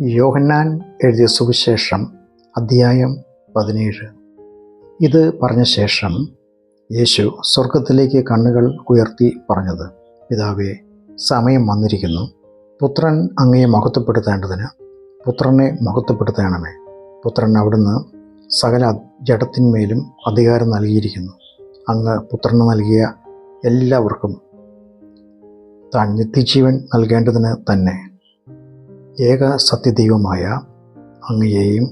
യോഹന്നാൻ എഴുതിയ സുവിശേഷം അധ്യായം പതിനേഴ്. ഇത് പറഞ്ഞ ശേഷം യേശു സ്വർഗത്തിലേക്ക് കണ്ണുകൾ ഉയർത്തി പറഞ്ഞത് പിതാവേ സമയം വന്നിരിക്കുന്നു. പുത്രൻ അങ്ങയെ മഹത്വപ്പെടുത്തേണ്ടതിന് പുത്രനെ മഹത്വപ്പെടുത്തേണമേ. പുത്രൻ അവിടുന്ന് സകല ജഡത്തിന്മേലും അധികാരം നൽകിയിരിക്കുന്നു. അങ്ങ് പുത്രന് നൽകിയ എല്ലാവർക്കും താൻ നിത്യജീവൻ നൽകേണ്ടതിന് തന്നെ. ഏക സത്യദൈവമായ അങ്ങയെയും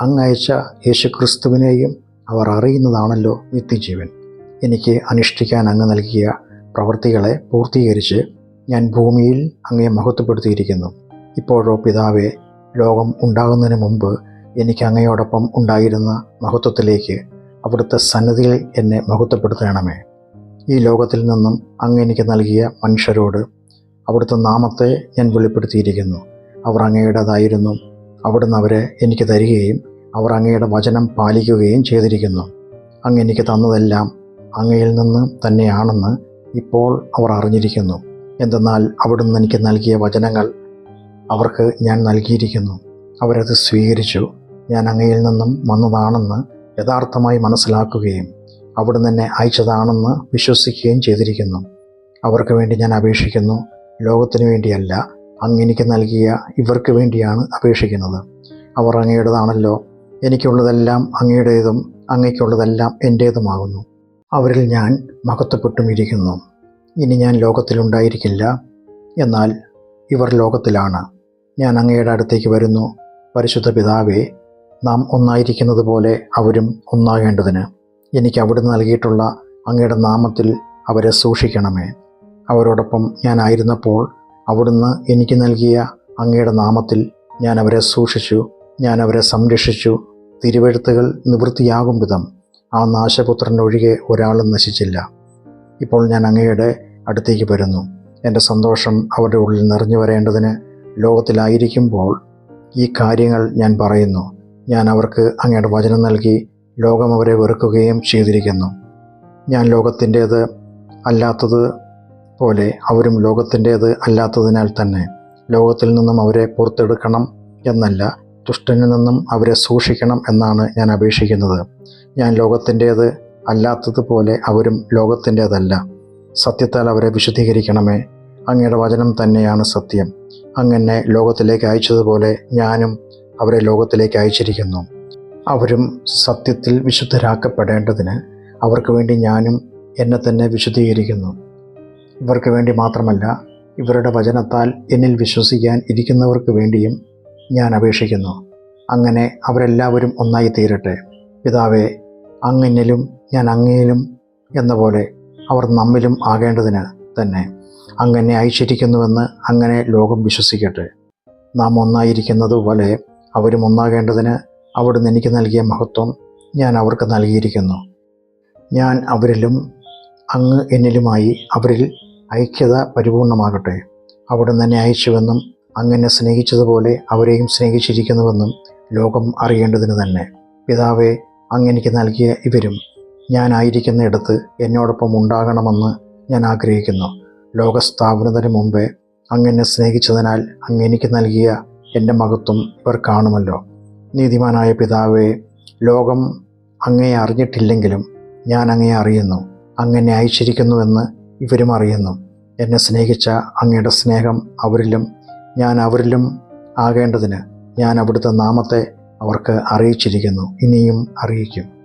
അങ്ങയച്ച യേശുക്രിസ്തുവിനെയും അവർ അറിയുന്നതാണല്ലോ നിത്യജീവൻ. എനിക്ക് അനുഷ്ഠിക്കാൻ അങ്ങ് നൽകിയ പ്രവൃത്തികളെ പൂർത്തീകരിച്ച് ഞാൻ ഭൂമിയിൽ അങ്ങയെ മഹത്വപ്പെടുത്തിയിരിക്കുന്നു. ഇപ്പോഴോ പിതാവെ ലോകം ഉണ്ടാകുന്നതിന് മുമ്പ് എനിക്ക് അങ്ങയോടൊപ്പം ഉണ്ടായിരുന്ന മഹത്വത്തിലേക്ക് അവിടുത്തെ സന്നദ്ധിയിൽ എന്നെ മഹത്വപ്പെടുത്തണമേ. ഈ ലോകത്തിൽ നിന്നും അങ്ങ് എനിക്ക് നൽകിയ മനുഷ്യരോട് അവിടുത്തെ നാമത്തെ ഞാൻ വെളിപ്പെടുത്തിയിരിക്കുന്നു. അവർ അങ്ങയുടേതായിരുന്നു. അവിടുന്ന് അവരെ എനിക്ക് തരികയും അവർ അങ്ങയുടെ വചനം പാലിക്കുകയും ചെയ്തിരിക്കുന്നു. അങ്ങ് എനിക്ക് തന്നതെല്ലാം അങ്ങയിൽ നിന്ന് തന്നെയാണെന്ന് ഇപ്പോൾ അവർ അറിഞ്ഞിരിക്കുന്നു. എന്തെന്നാൽ അവിടുന്ന് എനിക്ക് നൽകിയ വചനങ്ങൾ അവർക്ക് ഞാൻ നൽകിയിരിക്കുന്നു. അവരത് സ്വീകരിച്ചു. ഞാൻ അങ്ങയിൽ നിന്നും വന്നതാണെന്ന് യഥാർത്ഥമായി മനസ്സിലാക്കുകയും അവിടുന്ന് എന്നെ അയച്ചതാണെന്ന് വിശ്വസിക്കുകയും ചെയ്തിരിക്കുന്നു. അവർക്ക് വേണ്ടി ഞാൻ അപേക്ഷിക്കുന്നു. ലോകത്തിനു വേണ്ടിയല്ല അങ്ങ് എനിക്ക് നൽകിയ ഇവർക്ക് വേണ്ടിയാണ് അപേക്ഷിക്കുന്നത്. അവർ അങ്ങയുടേതാണല്ലോ. എനിക്കുള്ളതെല്ലാം അങ്ങയുടേതും അങ്ങയ്ക്കുള്ളതെല്ലാം എന്റേതുമാകുന്നു അവരിൽ ഞാൻ മഹത്വപ്പെട്ടും ഇരിക്കുന്നു ഇനി ഞാൻ ലോകത്തിലുണ്ടായിരിക്കില്ല. എന്നാൽ ഇവർ ലോകത്തിലാണ്. ഞാൻ അങ്ങയുടെ അടുത്തേക്ക് വരുന്നു. പരിശുദ്ധ പിതാവേ നാം ഒന്നായിരിക്കുന്നത് പോലെ അവരും ഒന്നാകേണ്ടതിന് എനിക്ക് അവിടുന്ന് നൽകിയിട്ടുള്ള അങ്ങയുടെ നാമത്തിൽ അവരെ സൂക്ഷിക്കണമേ. അവരോടൊപ്പം ഞാനായിരുന്നപ്പോൾ അവിടുന്ന് എനിക്ക് നൽകിയ അങ്ങയുടെ നാമത്തിൽ ഞാൻ അവരെ സൂക്ഷിച്ചു ഞാൻ അവരെ സംരക്ഷിച്ചു. തിരുവഴുത്തുകൾ നിവൃത്തിയാകും വിധം ആ നാശപുത്രൻ ഒഴികെ ഒരാളും നശിച്ചില്ല. ഇപ്പോൾ ഞാൻ അങ്ങയുടെ അടുത്തേക്ക് വരുന്നു. എന്റെ സന്തോഷം അവരുടെ ഉള്ളിൽ നിറഞ്ഞു വരേണ്ടതിന് ലോകത്തിലായിരിക്കുമ്പോൾ ഈ കാര്യങ്ങൾ ഞാൻ പറയുന്നു. ഞാൻ അവർക്ക് അങ്ങയുടെ വചനം നൽകി ലോകം അവരെ വെറുക്കുകയും ചെയ്തിരിക്കുന്നു. ഞാൻ ലോകത്തിന്റേത് അല്ലാത്തത് പോലെ അവരും ലോകത്തിന്റേത് അല്ലാത്തതിനാൽ തന്നെ ലോകത്തിൽ നിന്നും അവരെ പുറത്തെടുക്കണം എന്നല്ല ദുഷ്ടനിൽ നിന്നും അവരെ സൂക്ഷിക്കണം എന്നാണ് ഞാൻ അപേക്ഷിക്കുന്നത്. ഞാൻ ലോകത്തിന്റേത് അല്ലാത്തതുപോലെ അവരും ലോകത്തിന്റേതല്ല. സത്യത്താൽ അവരെ വിശുദ്ധീകരിക്കണമേ. അങ്ങയുടെ വചനം തന്നെയാണ് സത്യം. അങ്ങനെ ലോകത്തിലേക്ക് അയച്ചതുപോലെ ഞാനും അവരെ ലോകത്തിലേക്ക് അയച്ചിരിക്കുന്നു. അവരും സത്യത്തിൽ വിശുദ്ധരാക്കപ്പെടേണ്ടതിന് അവർക്ക് വേണ്ടി ഞാനും എന്നെ തന്നെ വിശുദ്ധീകരിക്കുന്നു. ഇവർക്ക് വേണ്ടി മാത്രമല്ല ഇവരുടെ വചനത്താൽ എന്നിൽ വിശ്വസിക്കാൻ ഇരിക്കുന്നവർക്ക് വേണ്ടിയും ഞാൻ അപേക്ഷിക്കുന്നു. അങ്ങനെ അവരെല്ലാവരും ഒന്നായി തീരട്ടെ. പിതാവേ അങ്ങെന്നിലും ഞാൻ അങ്ങയിലും എന്ന പോലെ അവർ നമ്മിലും ആകേണ്ടതിന് തന്നെ അങ്ങനെ അയച്ചിരിക്കുന്നുവെന്ന് അങ്ങനെ ലോകം വിശ്വസിക്കട്ടെ. നാം ഒന്നായിരിക്കുന്നതുപോലെ അവരും ഒന്നാകേണ്ടതിന് അവിടുന്ന് എനിക്ക് നൽകിയ മഹത്വം ഞാൻ അവർക്ക് നൽകിയിരിക്കുന്നു. ഞാൻ അവരിലും അങ്ങ് എന്നിലുമായി അവരിൽ ഐക്യത പരിപൂർണമാകട്ടെ അവിടുന്ന് എന്നെ അയച്ചുവെന്നും അങ്ങനെ സ്നേഹിച്ചതുപോലെ അവരെയും സ്നേഹിച്ചിരിക്കുന്നുവെന്നും ലോകം അറിയേണ്ടതിന് തന്നെ. പിതാവെ അങ്ങനെക്ക് നൽകിയ ഇവരും ഞാനായിരിക്കുന്നിടത്ത് എന്നോടൊപ്പം ഉണ്ടാകണമെന്ന് ഞാൻ ആഗ്രഹിക്കുന്നു. ലോകസ്ഥാപനത്തിന് മുമ്പേ അങ്ങനെ സ്നേഹിച്ചതിനാൽ അങ്ങനെക്ക് നൽകിയ എന്റെ മഹത്വം ഇവർ കാണുമല്ലോ. നീതിമാനായ പിതാവെ ലോകം അങ്ങയെ അറിഞ്ഞിട്ടില്ലെങ്കിലും ഞാൻ അങ്ങയെ അറിയുന്നു. അങ്ങനെ അയച്ചിരിക്കുന്നുവെന്ന് ഇവരും അറിയുന്നു. എന്നെ സ്നേഹിച്ച അങ്ങയുടെ സ്നേഹം അവരിലും ഞാൻ അവരിലും ആകേണ്ടതിന് ഞാൻ അവിടുത്തെ നാമത്തെ അവർക്ക് അറിയിച്ചിരിക്കുന്നു. ഇനിയും അറിയിക്കും.